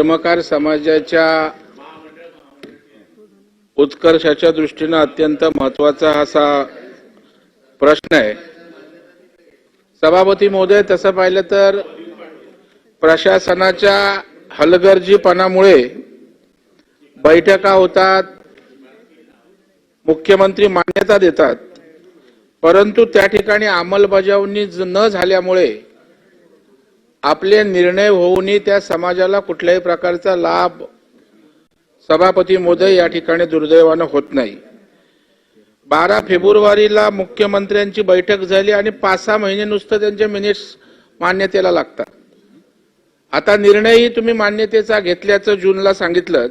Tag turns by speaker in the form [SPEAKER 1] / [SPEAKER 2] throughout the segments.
[SPEAKER 1] कर्मकार समाजाच्या उत्कर्षाच्या दृष्टीनं अत्यंत महत्त्वाचा असा प्रश्न आहे. सभापती महोदय तसं पाहिलं तर प्रशासनाच्या हलगर्जीपणामुळे बैठका होतात मुख्यमंत्री मान्यता देतात परंतु त्या ठिकाणी अंमलबजावणी न झाल्यामुळे आपले निर्णय होऊनही त्या समाजाला कुठल्याही प्रकारचा लाभ सभापती मोदय या ठिकाणी दुर्दैवानं होत नाही. बारा फेब्रुवारीला मुख्यमंत्र्यांची बैठक झाली आणि पाच सहा महिने नुसतं त्यांचे मिनिट्स मान्यतेला लागतात. आता निर्णयही तुम्ही मान्यतेचा घेतल्याचं जूनला सांगितलं.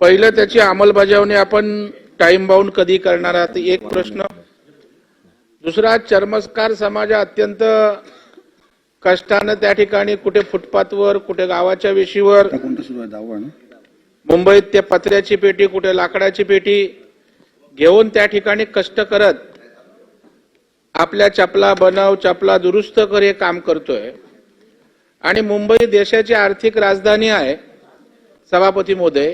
[SPEAKER 1] पहिलं त्याची अंमलबजावणी आपण टाइम बाउंड कधी करणार आहात? एक प्रश्न. दुसरा चर्मस्कार समाज अत्यंत कष्टानं त्या ठिकाणी कुठे फुटपाथवर कुठे गावाच्या वेशीवर मुंबईत ते पत्र्याची पेटी कुठे लाकडाची पेटी घेऊन त्या ठिकाणी कष्ट करत आपल्या चपला बनव चपला दुरुस्त कर हे काम करतोय. आणि मुंबई देशाची आर्थिक राजधानी आहे सभापती महोदय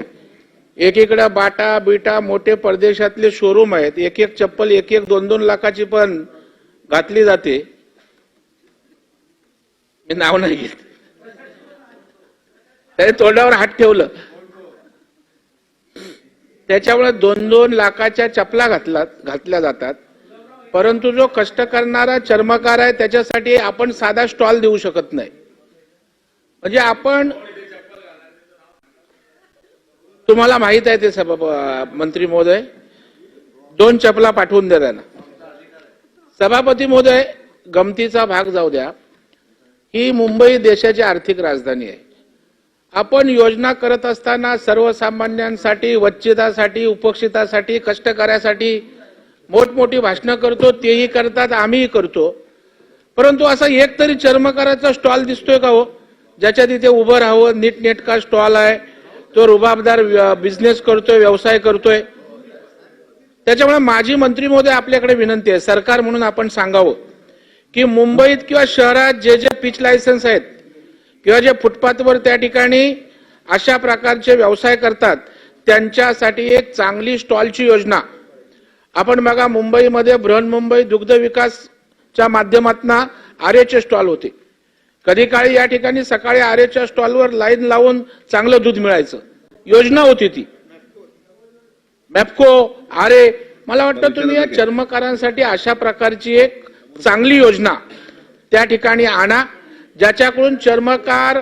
[SPEAKER 1] एकीकडे बाटा बिटा मोठे परदेशातले शोरूम आहेत. एक एक चप्पल एक एक दोन दोन लाखाची पण घातली जाते. मी नाव नाही घेत त्याने तोंडावर हात ठेवलं. त्याच्यामुळे दोन दोन लाखाच्या चपला घातला घातल्या जातात. परंतु जो कष्ट करणारा चर्मकार आहे त्याच्यासाठी आपण साधा स्टॉल देऊ शकत नाही. म्हणजे आपण तुम्हाला माहीत आहे ते सभा मंत्री महोदय दोन चपला पाठवून द्या त्यांना सभापती महोदय गमतीचा भाग जाऊ द्या. ही मुंबई देशाची आर्थिक राजधानी आहे. आपण योजना करत असताना सर्वसामान्यांसाठी वंचितासाठी उपेक्षितासाठी कष्टकऱ्यासाठी मोठमोठी भाषणं करतो तेही करतात आम्हीही करतो. परंतु असा एक तरी चर्मकाराचा स्टॉल दिसतोय का हो? ज्याच्यात तिथे उभं राहावं नीटनेटका स्टॉल आहे तो रुबाबदार बिझनेस करतोय व्यवसाय करतोय. त्याच्यामुळे माजी मंत्री महोदय आपल्याकडे विनंती आहे सरकार म्हणून आपण सांगावं. की मुंबईत किंवा शहरात जे जे पिच लायसन्स आहेत किंवा जे फुटपाथवर त्या ठिकाणी अशा प्रकारचे व्यवसाय करतात त्यांच्यासाठी एक चांगली स्टॉलची योजना. आपण बघा मुंबईमध्ये बृहन्मुंबई दुग्ध विकासच्या माध्यमातून आरेचे स्टॉल होते. कधी काळी या ठिकाणी सकाळी आरेच्या स्टॉलवर लाईन लावून चांगलं दूध मिळायचं. योजना होती ती. मॅपको आरे मला वाटतं तुम्ही या चर्मकारांसाठी अशा प्रकारची एक चांगली योजना त्या ठिकाणी आणा ज्याच्याकडून चर्मकार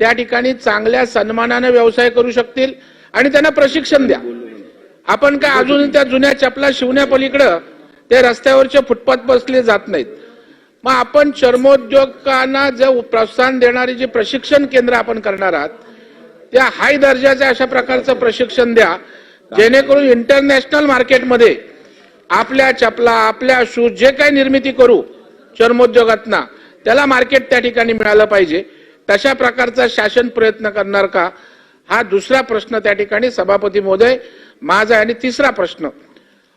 [SPEAKER 1] त्या ठिकाणी चांगल्या सन्मानानं व्यवसाय करू शकतील आणि त्यांना प्रशिक्षण द्या. आपण काय अजून त्या जुन्या चपला शिवण्यापलीकडं ते रस्त्यावरचे फुटपाथ बसले जात नाहीत. मग आपण चर्मोद्योगांना जे प्रोत्साहन देणारी जी प्रशिक्षण केंद्र आपण करणार आहात त्या हाय दर्जाचे अशा प्रकारचं प्रशिक्षण द्या जेणेकरून इंटरनॅशनल मार्केटमध्ये आपल्या चपला आपल्या शूज जे काही निर्मिती करू चर्मोद्योगातना त्याला मार्केट त्या ठिकाणी मिळालं पाहिजे. तशा प्रकारचा शासन प्रयत्न करणार का? हा दुसरा प्रश्न त्या ठिकाणी सभापती महोदय माझा आहे आणि तिसरा प्रश्न.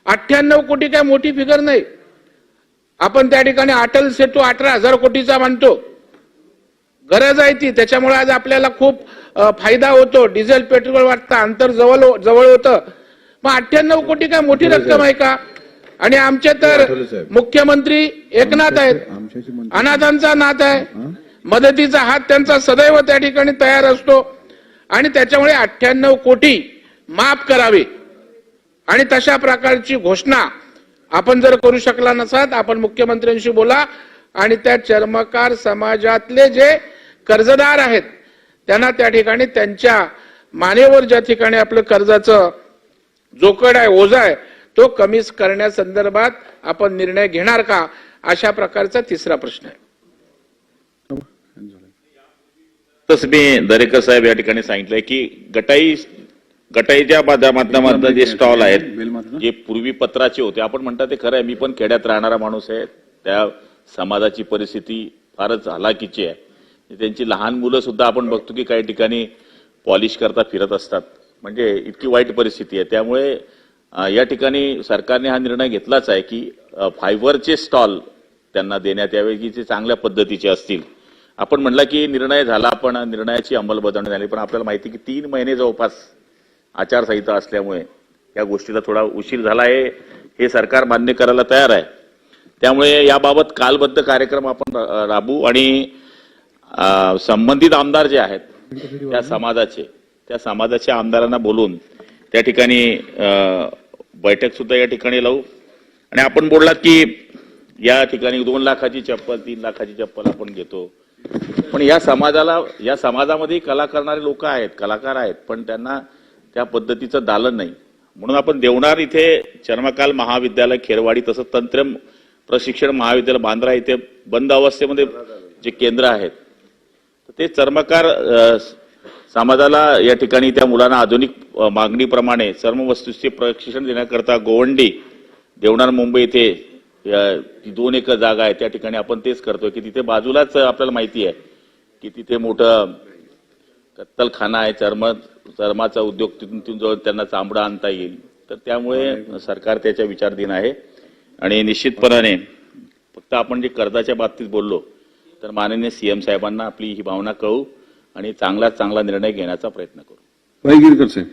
[SPEAKER 1] अठ्ठ्याण्णव कोटी काय मोठी फिगर नाही. आपण त्या ठिकाणी अटल सेतू अठरा हजार कोटीचा मानतो. गरज आहे ती. त्याच्यामुळे आज आपल्याला खूप फायदा होतो. डिझेल पेट्रोल वाटतं अंतर जवळ जवळ होतं. मग अठ्ठ्याण्णव कोटी काय मोठी रक्कम आहे का? आणि आमचे तर. मुख्यमंत्री एकनाथ आहेत. अनाथांचा नाथ आहे? मदतीचा हात त्यांचा सदैव त्या ठिकाणी तयार असतो. आणि त्याच्यामुळे अठ्ठ्याण्णव कोटी माफ करावे. आणि तशा प्रकारची घोषणा आपण जर करू शकला नसाल आपण मुख्यमंत्र्यांशी बोला. आणि त्या चर्मकार समाजातले जे कर्जदार आहेत त्यांना त्या ठिकाणी त्यांच्या मानेवर ज्या ठिकाणी आपलं कर्जाचं जोकड आहे ओझा आहे तो कमी करण्यासंदर्भात आपण निर्णय घेणार का? अशा प्रकारचा तिसरा प्रश्न आहे.
[SPEAKER 2] तसं मी दरेकर साहेब या ठिकाणी सांगितलंय की गटाई गटाईच्या माध्यमातून जे स्टॉल आहेत? जे पूर्वी पत्राचे होते आपण म्हणता ते खरं आहे मी पण खेड्यात राहणारा माणूस आहे त्या समाजाची परिस्थिती फारच हलाखीची आहे. त्यांची लहान मुलं सुद्धा आपण बघतो की काही ठिकाणी पॉलिश करता फिरत असतात. म्हणजे इतकी वाईट परिस्थिती आहे. त्यामुळे या ठिकाणी सरकारने हा निर्णय घेतलाच आहे की फायबरचे स्टॉल त्यांना देण्यात यावे की ते चांगल्या पद्धतीचे असतील. आपण म्हणला की निर्णय झाला पण निर्णयाची अंमलबजावणी झाली पण आपल्याला माहिती की तीन महिने जवळपास आचारसंहिता असल्यामुळे या गोष्टीला थोडा उशीर झाला आहे हे सरकार मान्य करायला तयार आहे. त्यामुळे याबाबत कालबद्ध कार्यक्रम आपण राबू आणि संबंधित आमदार जे आहेत त्या समाजाचे त्या समाजाच्या आमदारांना बोलून त्या ठिकाणी बैठक सुद्धा या ठिकाणी लावू. आणि आपण बोललात की या ठिकाणी दोन लाखाची चप्पल तीन लाखाची चप्पल आपण घेतो. पण या समाजाला या समाजामध्ये कला करणारे लोक आहेत कलाकार आहेत पण त्यांना त्या पद्धतीचं दालन नाही. म्हणून आपण देवणार इथे चर्मकाल महाविद्यालय खेरवाडी तसंच तंत्र प्रशिक्षण महाविद्यालय बांद्रा इथे बंद अवस्थेमध्ये जे केंद्र आहेत ते चर्मकार समाजाला या ठिकाणी त्या मुलांना आधुनिक मागणीप्रमाणे मागणीप्रमाणे चर्मवस्तूचे प्रशिक्षण देण्याकरता गोवंडी देवणार मुंबई इथे या- दोन एकर जागा आहे. त्या ठिकाणी आपण तेच करतोय की तिथे बाजूलाच आपल्याला माहिती आहे की तिथे मोठं कत्तलखाना आहे चर्म चर्माचा उद्योग तिथून तिथून जवळ त्यांना चांबडा आणता येईल. तर त्यामुळे सरकार त्याच्या विचारधीन आहे. आणि निश्चितपणाने फक्त आपण जे कर्जाच्या बाबतीत बोललो तर माननीय सीएम साहेबांना आपली ही भावना कळू. आणि चांगलाच चांगला निर्णय घेण्याचा प्रयत्न करू.
[SPEAKER 3] भाई साहेब.